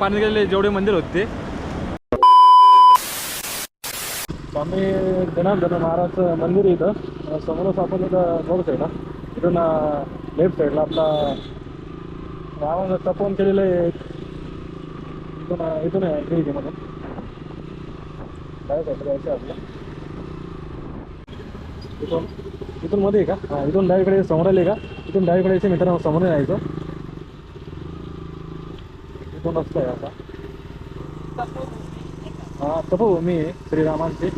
पाणी गेलेले जेवढे मंदिर होते. स्वामी जनार्दन महाराज मंदिर इथं. समोरच आपण इथं बघू शकता इथून लेफ्ट साईडला आपला रावण तपवून केलेलं आहे. इथून इथून आहे entry इथे मधून काय साईडला जायचं आपलं? इथून. इथून मध्ये आहे का? इथून डावीकडे समोर आले का? इथून डावीकडे यायचे मित्रांनो समोर नाही यायचं. इथून रस्ता आहे असा हा तपोभूमी आहे श्रीरामांची.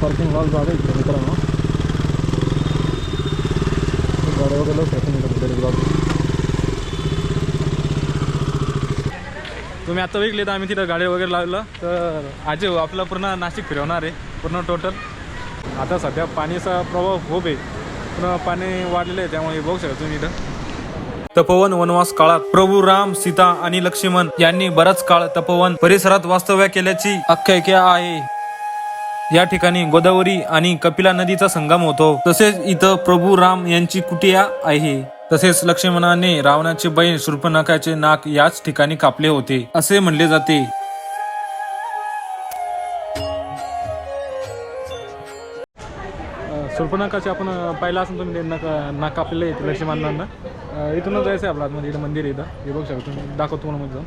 पार्किंग हॉल जागा इथे मित्रांनो. गाड्या que लवकर येतो तुम्ही आता विकले तर आम्ही तिथं गाडी वगैरे लावलं. तर आज आपलं पूर्ण नाशिक फिरवणार आहे पूर्ण टोटल आता सध्या पाणीचा प्रभाव खूप आहे. पूर्ण पाणी वाढलेलं आहे त्यामुळे बघू शकता तुम्ही इथं. तपोवन वनवास काळात प्रभू राम सीता आणि लक्ष्मण यांनी बराच काळ तपोवन परिसरात वास्तव्य केल्याची आख्यायिका आहे. या ठिकाणी गोदावरी आणि कपिला नदीचा संगम होतो. तसेच इथं प्रभू राम यांची कुटिया आहे. तसेच लक्ष्मणाने रावणाचे बहीण शूर्पणखाचे नाक याच ठिकाणी कापले होते. असे म्हणले जाते. शूर्पनाकाचे आपण पाहिलं असून तुम्ही नाक नाक कापलेलं लक्ष्मणांना. इथूनच जायचं आहे आपलं आतमध्ये इथं मंदिर आहे इथं. हे बघू शकता तुम्ही. दाखवतो तुम्हाला जाऊन.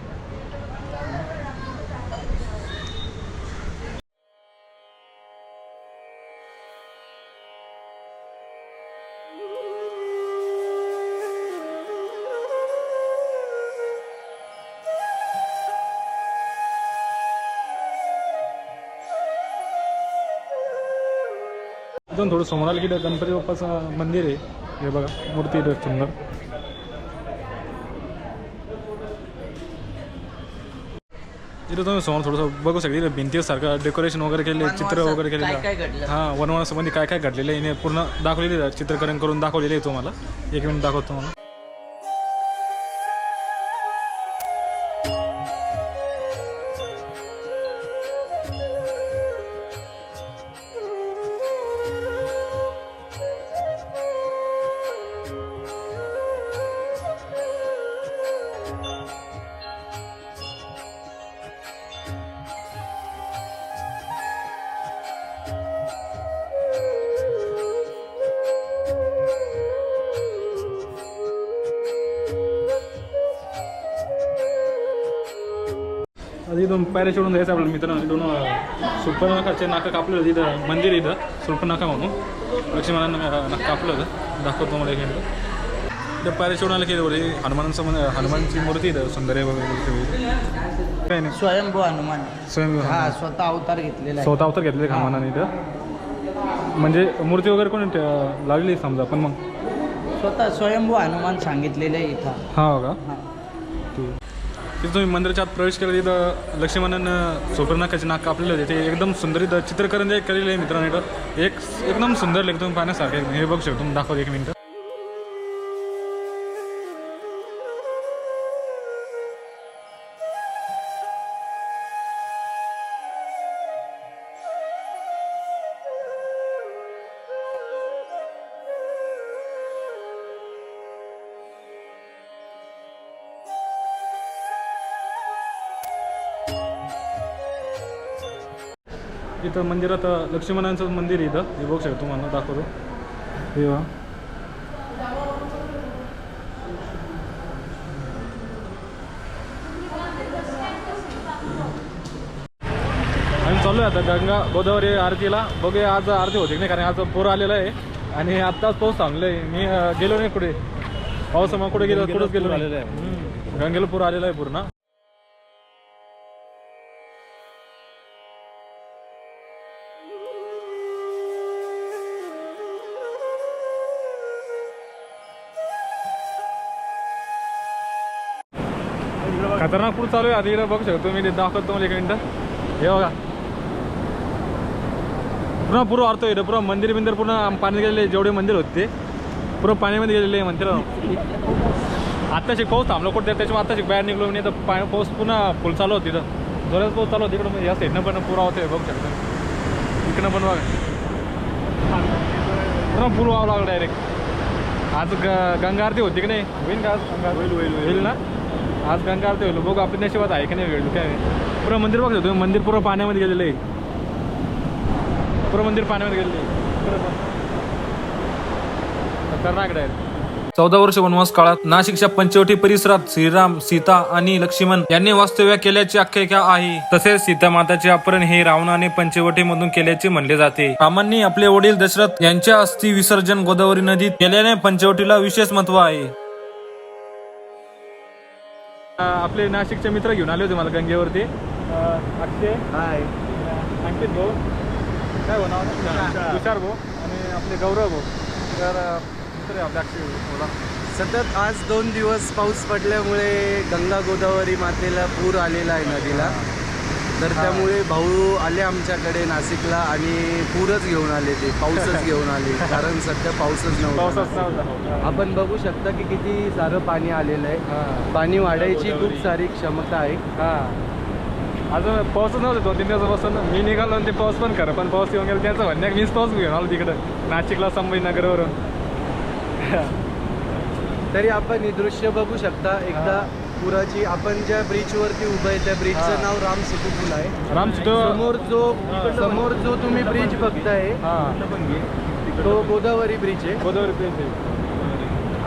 इथून थोडं समोर आलं की गणपती बाप्पाचं मंदिर आहे. हे बघा मूर्ती सुंदर. इथं तुम्ही समोर थोडंसं बघू शकता भिंतीसारखं डेकोरेशन वगैरे केले चित्र वगैरे केलेलं हां वनवासामध्ये काय काय घडलेलं आहे पूर्ण दाखवलेली चित्रकरण करून दाखवलेलं आहे तुम्हाला. एक मिनिट दाखवतो तुम्हाला. इथून पायऱ्या चढून जायचं आपल्या मित्रांनो. इथून सुपर्णखाचे नाका कापलं होतं इथं मंदिर इथं. सुपर्णखा म्हणून. लक्ष्मणांना नाक कापलं होतं दाखवतो एक मिनिट इथं पायऱ्या चढून आलं की वरती हनुमानाचं मन हनुमानची मूर्ती इथं सुंदर आहे वगैरे काय नाही. स्वयंभू हनुमान. स्वयं हा स्वतः अवतार घेतलेला आहे. स्वतः अवतार घेतले हनुमानाने इथं. म्हणजे मूर्ती वगैरे कोणी ठे- लागली समजा पण मग? स्वतः स्वयंभू हनुमान सांगितलेले आहे इथं. हा हो का? हा. ठीक तिथं तुम्ही मंदिराच्या आत प्रवेश केला तिथं लक्ष्मणानं सुपर्णाकाचे नाक कापलेले होते ते एकदम सुंदर इथं चित्रकरण जे केलेलं आहे मित्रांनो. इथं एक एकदम सुंदर लेख तुम्ही पाहण्यासारखं हे बघू शकतो तुम्ही दाखवतो एक मिनटं. इथं मंदिरात लक्ष्मणांचं मंदिर आहे इथं. हे बघू शकतो तुम्हाला दाखवतो. हे. आम्ही चालू आहे आता गंगा गोदावरी आरतीला. बघूया आज आरती होती नाही कारण आज पूर आलेला आहे. आणि आत्ताच पाऊस थांबला आहे मी गेलो नाही कुठे. पावसामुळे कुठे गेलो कुठंच गेलो आलेलं आहे. गंगेला पूर आलेला आहे पूर्ण. चालू आहे. आता इकडे बघू शकतो मी ते दाखवतो तुम्हाला एक मिनिट. हे बघा. पूर्ण पूर्ण अर्थ इथं. पूर्ण मंदिर बिंदिर पूर्ण पाणी गेलेले जेवढे मंदिर होते ते. पूर्ण पाण्यामध्ये गेलेले आहे मंदिर. आत्ताशी पाऊस थांबलो कुठे? त्याच्यामुळे आत्ताशी बाहेर निघलो नाही तर पाणी पाऊस पुन्हा फुल चालू होती तिथं जोरात पाऊस चालू होती इकडं. या साईडनं पण पुरा होते बघू शकता. इकडनं पण बघा. पुन्हा पूल व्हावं लागलं डायरेक्ट आज ग गंगा आरती होती की नाही? होईल का होईल होईल. होईल ना? आज गंगा काय होईल. बघू आपल्या नशिबात आहे की नाही वेळ काय? पुरं मंदिर बघतो तुम्ही? मंदिर पुरं पाण्यामध्ये गेलेलं आहे. पुरं मंदिर पाण्यामध्ये गेलेलं आहे. चौदा वर्ष वनवास काळात नाशिकच्या पंचवटी परिसरात श्रीराम सीता आणि लक्ष्मण यांनी वास्तव्य केल्याची आख्यायिका आहे. तसेच सीता माताचे अपहरण हे रावणाने पंचवटी मधून केल्याचे म्हणले जाते. रामांनी आपले वडील दशरथ यांच्या अस्थि विसर्जन गोदावरी नदीत केल्याने पंचवटीला विशेष महत्त्व आहे. आपले नाशिकचे मित्र घेऊन आले होते मला गंगेवरती. अक्षय. हाय. अंकित भाऊ. काय भाऊ नाव? तुषार. भाऊ. आणि आपले गौरव भाऊ. तर मित्र आपले अक्षय. बोला. सतत आज दोन दिवस पाऊस पडल्यामुळे गंगा गोदावरी मातेला पूर आलेला आहे नदीला. तर त्यामुळे भाऊ आले आमच्याकडे नाशिकला आणि पूरच घेऊन आले ते पाऊसच घेऊन आले कारण सध्या पाऊसच नव्हता. आपण बघू शकता की किती सारं पाणी आलेलं आहे. पाणी वाढायची खूप सारी क्षमता आहे. हां. अजून पाऊसच नव्हतं दोन तीन दिवसापासून. मी निघालो आणि ते पाऊस पण खरं पण पाऊस येऊन गेला त्यांचं म्हणणं मीच पाऊस घेऊन आलो तिकडं नाशिकला संभाजीनगरवरून. तरी आपण हे दृश्य बघू शकता. एकदा पुराची आपण ज्या ब्रिजवरती उभं आहे त्या ब्रिजचं हां. नाव राम सेतू पूल आहे. राम चितो समोर जो समोर जो तुम्ही ब्रिज बघताय हां. तो गोदावरी ब्रिज आहे. गोदावरी प्लेस आहे.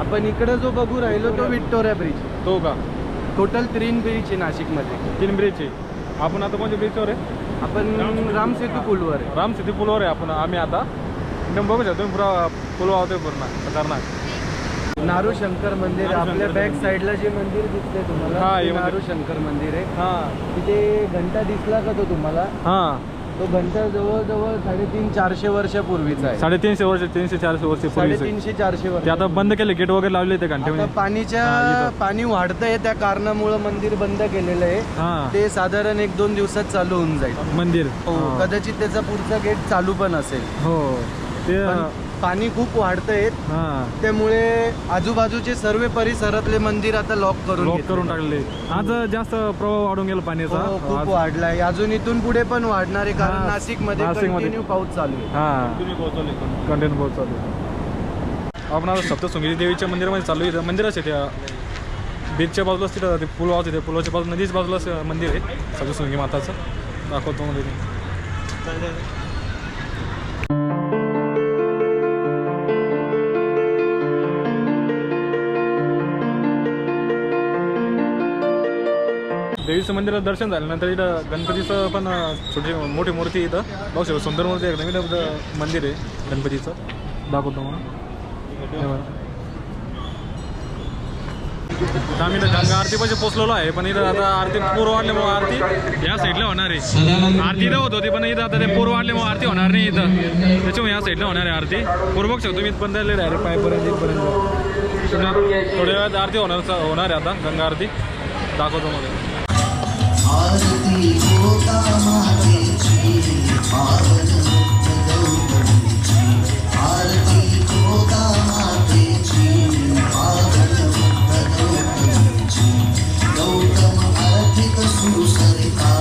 आपण इकडे जो बघू राहिलो तो विक्टोरिया ब्रिज. तो का? टोटल तीन ब्रिज आहे नाशिकमध्ये. तीन ब्रिज आहे. आपण आता कोणत्या ब्रिजवर आहे? आपण राम सेतू पूलवर आहे. राम सिटी पुलावर आहे आपण. आम्ही आता एकदम बघू शकतो तुम्ही पुरा पुल वाहतोय पूर्ण. खतरनाक. नारू शंकर मंदिर. आपल्या बॅक. साईडला जे मंदिर दिसतंय तुम्हाला ते. नारू शंकर मंदिर आहे. हां. तिथे घंटा दिसला का तो तुम्हाला? हां. तो घंटा जवळजवळ साडेतीन चारशे वर्षापूर्वीचा आहे. साडेतीनशे वर्ष तीनशे चारशे वर्ष साडेतीनशे चारशे वर्ष. ते आता बंद केले गेट वगैरे लावले ते घंटे पाणीच्या. पाणी वाढतंय त्या कारणामुळं मंदिर बंद केलेलं आहे. ते साधारण एक दोन दिवसात चालू होऊन जाईल. मंदिर. हां. कदाचित त्याचा पुढचा गेट चालू पण असेल. हो. ते पण खूप वाढतंय. हां. त्यामुळे आजूबाजूचे सर्व परिसरातले मंदिर आता लॉक करून लॉक घेतले. करून टाकले. आज जास्त प्रभाव वाढून गेला पाण्याचा. हो, खूप आज- वाढलाय. अजून इथून पुढे पण वाढणार आहे कारण हा, नाशिकमध्ये नाशिकमध्ये. कंटिन्यू पाऊस चालू आहे. हां. तुम्ही पोहोचवले कंटेंट पोहोचवले आपण आता सप्तशृंगी देवीच्या मंदिरामध्ये चालू आहे. मंदिरच आहे त्या. बीचच्या बाजूलाच तिथं ते पूल वाहतो त्या पुलाच्या बाजू नदीच्या बाजूलाच मंदिर आहे. सप्तशृंगी माताचं. दाखवतो मध्ये देवीचं मंदिरात दर्शन झाल्यानंतर इथं गणपतीचं पण छोटी मोठी मूर्ती इथं. बघू शकतो सुंदर मूर्ती एकदम इथं मंदिर आहे गणपतीचं. दाखवतो म्हणून आम्ही इथं गंगा आरती पाशी पोचलेलो आहे. पण इथं आता आरती पूर वाढल्यामुळे आरती या साईडला होणार आहे. आरती इथं होत होती पण इथं आता ते पूर वाढल्यामुळे आरती होणार नाही इथं. त्याच्यामुळे या साईडला होणार आहे आरती. पूर बघ शकतो मी पण त्याला डायरेक्ट पायपर्यंत इथपर्यंत. थोड्या वेळात आरती होणार होणार आहे आता गंगा आरती. दाखवतो मला आरती होता मातेची पावन मुक्त गौतमीची आरती होता मातेची पावन मुक्त गौतमीची गौतम आर्थिक सुसरिता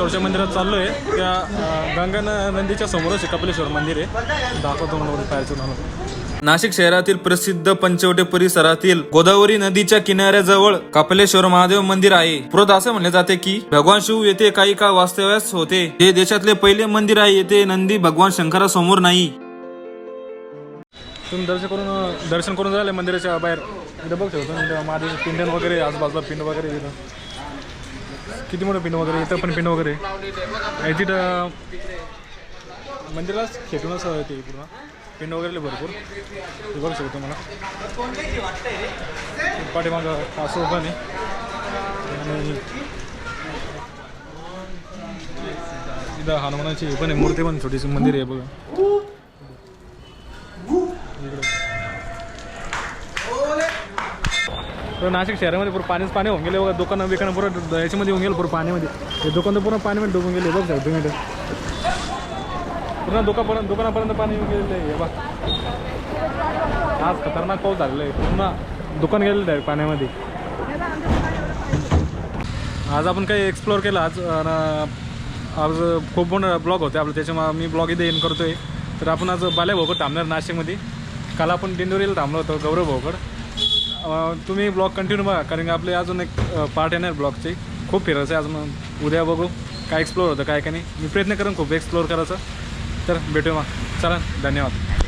कपिलेश्वरच्या मंदिरात चाललो आहे त्या गंगा नदीच्या समोरच कपिलेश्वर मंदिर आहे. दाखवतो म्हणून बाहेरचं तुम्हाला नाशिक शहरातील प्रसिद्ध पंचवटे परिसरातील गोदावरी नदीच्या किनाऱ्याजवळ कपिलेश्वर महादेव मंदिर आहे. पुरत असं म्हणले जाते की भगवान शिव येथे काही काळ वास्तव्यास होते. हे देशातले पहिले मंदिर आहे येथे नंदी भगवान शंकरासमोर नाही. तुम्ही दर्शन करून दर्शन करून झाले मंदिराच्या बाहेर? इथं बघ तुम्ही महादेव पिंड वगैरे आजूबाजूला पिंड वगैरे किती मोठं पिंड वगैरे इथं पण पिंड वगैरे? आहे. तिथं मंदिरालाच खेटूनच ते पूर्ण. पिंड वगैरे भरपूर. हे बघू शकतो मला पाठीमागं असं पण आहे आणि इथं हनुमानाची पण आहे मूर्ती पण छोटीशी मंदिर आहे बघा. तर नाशिक शहरामध्ये पूर्ण पाणीच पाणी होऊन गेले. बघा दुकानं बिकानं पूर्ण याच्यामध्ये होऊन गेलं पूर्ण पाण्यामध्ये हे दुकान तर पूर्ण पाण्यामध्ये डुबून गेले. बघ तुम्ही पूर्ण दुकापर्यंत दुकानापर्यंत पाणी येऊन गेलेलं आहे. हे बघ. आज खतरनाक पाऊस झालेला आहे. पूर्ण दुकान गेलेलं आहे पाण्यामध्ये. आज आपण काही एक्सप्लोअर केलं. आज आज खूप मोठं ब्लॉग होते आपलं. त्याच्यामुळे मी ब्लॉग इथे एन करतोय. तर आपण आज बाल्या भाऊकड थांबणार नाशिकमध्ये. काल आपण दिंडोरीला थांबलो होतो गौरव भाऊकड तुम्ही ब्लॉग कंटिन्यू बघा कारण की आपले अजून एक पार्ट येणार ब्लॉगचे. खूप फिरायचं आहे अजून. उद्या बघू काय एक्सप्लोअर होतं काय काय नाही. मी प्रयत्न करेन खूप एक्सप्लोअर करायचं. तर भेटू मग. चला धन्यवाद.